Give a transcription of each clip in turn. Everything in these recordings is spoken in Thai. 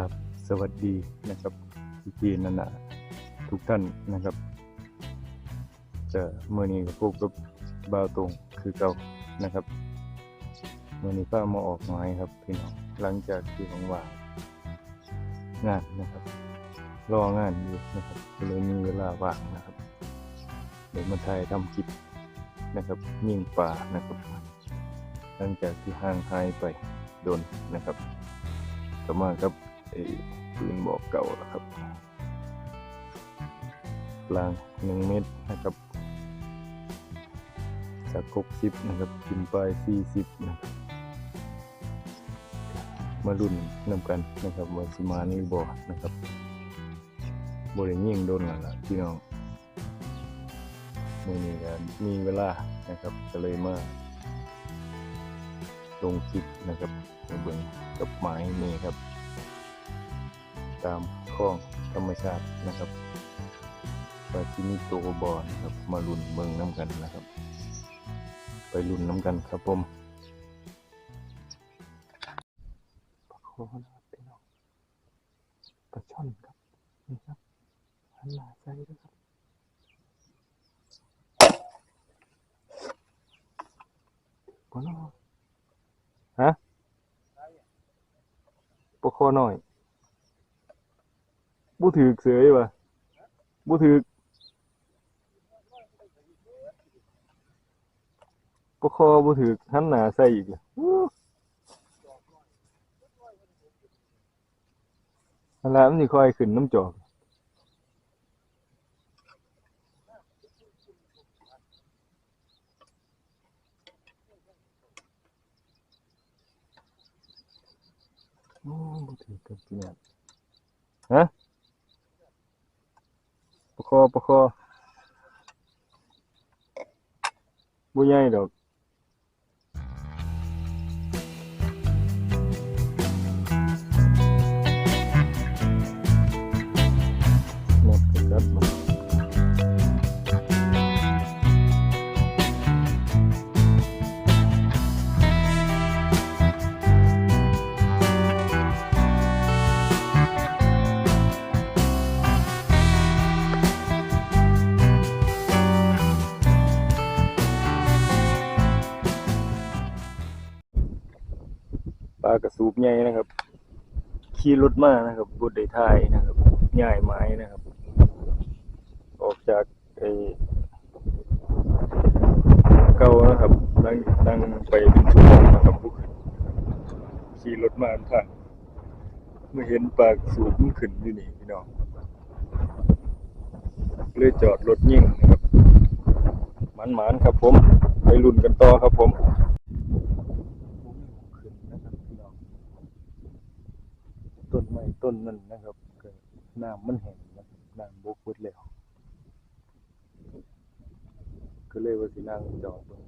ครับสวัสดีนะครับพี่ๆนันนะทุกท่านนะครับ จะเมื่อนี้กับพวกกับบาวตรงคือเก่านะครับเมื่อนี้ก็มาออกไม้ครับพี่น้องหลังจากที่ว่างงานนะครับ รองานอยู่นะครับก็เลยมีเวลาว่างนะครับเดี๋ยวมาถ่ายทำคลิปนะครับยิงป่านะครับหลังจากที่ห่างหายไปโดนนะครับก็มาครับ ไอ้ปืนบอกเก่าแล้วครับลางหนึ่งเมตรนะครับจากครบสิบนะครับกินไปสี่สิบนะครับมารุ่นนำกันนะครับว่าสิมานี่บ่นะครับบริยิ่งโดนแล้วล่ะพี่น้องมื่อนี้ก็มีเวลานะครับก็เลยมาลงคลิปนะครับในเบื้องกับไม้นี่ครับ ตามคลองธรรมชาตินะครับว่าที่มีตัวบอนครับ มาลุ่นเบิ่งน้ำกันนะครับ ไปลุ่นน้ำกันครับผมปลาโคนะครับพี่น้องปลาช่อนครับนี่ครับหันหน้าใส่ด้วยครับปลาโนฮะปลาโคหน่อย บูถือเสือยว่ะบูถือกปลาโคบูถือกหันหน้าใส่อีกเลยอู้อันล้วมันสิค่อยขึ้นน้ำจอกโอ้บ่ถือกับเนี่ยฮะ คอปะคอบ่ใหญ่ดอกากระสูบใหญ่นะครับ ขี่รถมานะครับบดได้ทายนะครับย่ายไม้นะครับ ออกจากไอเก่านะครับนั่งนั่งไปเป็นชั่วโมงนะครับขี่รถมาทางเมื่อเห็นปากสูบขึ้นอยู่นี่พี่น้องเลยจอดรถยิ่งนะครับมันหมานๆครับผม ไปรุ่นกันต่อครับผมขึ้นนะครับพี่น้อง ต้นไม้ต้นนั้นนะครับก็น้ำมันแห้งนะครับน้ำบกเบิดแล้วก็เลยว่าสินั่งจอดเปิง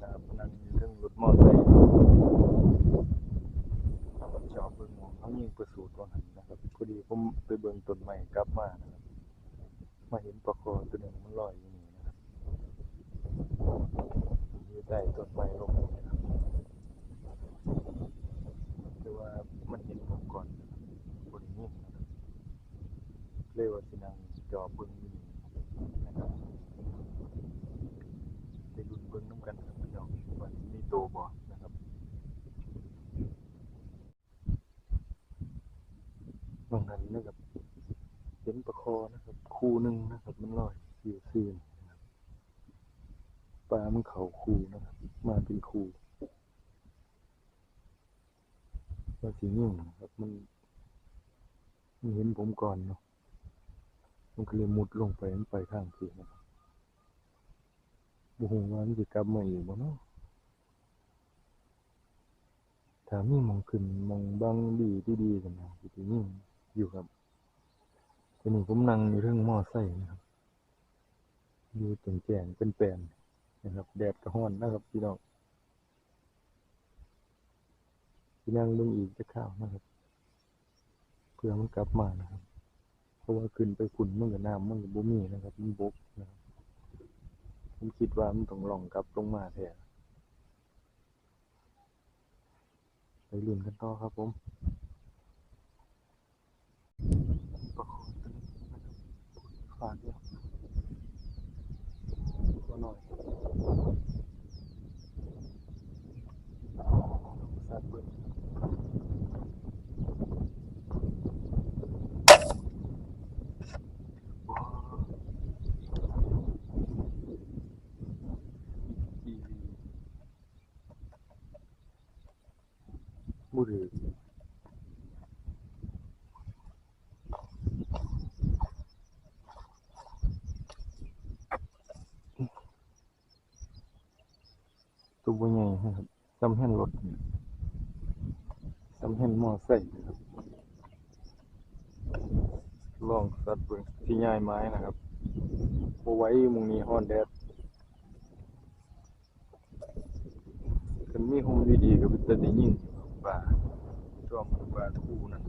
นะครับนั่งอยู่เรื่องรถมอเตอร์ไซค์จอดเบิ่งหมองเขายิงประสูตรว่าหันนะครับพอดีผมไปเบิ่งต้นไม้กลับมานะครับมาเห็นปลาคอตัวหนึ่งมันลอยอยู่นี่นะครับอยู่ใต้ต้นไม้ลงนี่นะครับแต่ว่ามันเห็นผมก่อน บนนี้นะครับเรียกว่าสินังจอเบิ้งอยู่นี่นะครับไปลุ้นเบิ้งน้ำกันครับพี่น้องว่าสิมีโตบ่นะครับบางนั้นนะครับเห็น ประคอนะครับ คู่หนึ่งนะครับ มันลอยอยู่ซื่นนะครับปลามันเขาคู่นะครับ มาเป็นคู่ว่าสีนิ่งนะครับ มันมันเห็นผมก่อนเนาะมันก็เลยมุดลงไปมันไปทางที่นะครับบุหงว่ามันจะกลับมาอีกบ่เนาะถามีหมองขึ้นมองบางดีที่ดีกันนะที่นี่อยู่ครับ ทีนี้ผมนั่งอยู่เรื่องมอไซค์นะครับ อยู่ตรงแจงเป็นแปลนนะครับ แดดกระห้อนนะครับพี่น้องที่นั่งเบิ่งอีกจะข้าวนะครับ เพื่อมันกลับมานะครับ เพราะว่าขึ้นไปขุนมันกับน้ำมันกับบุมีนะครับ มันบกนะครับผมคิดว่ามันต้องลองกลับลงมาแท้ไปลุ่นกันต่อครับผมประคอง ฝากเดียวตัวห นะครับจำแห่นรถจำแห่นมอไซค์ลองสัตว์เบิ่งที่ง่ายไม้นะครับบ่ไว้มุงนี้ฮอนแดดคันมีโฮมดีๆก็เป็นตาได้ยิ่งป่าช่วงป่าทูนั่น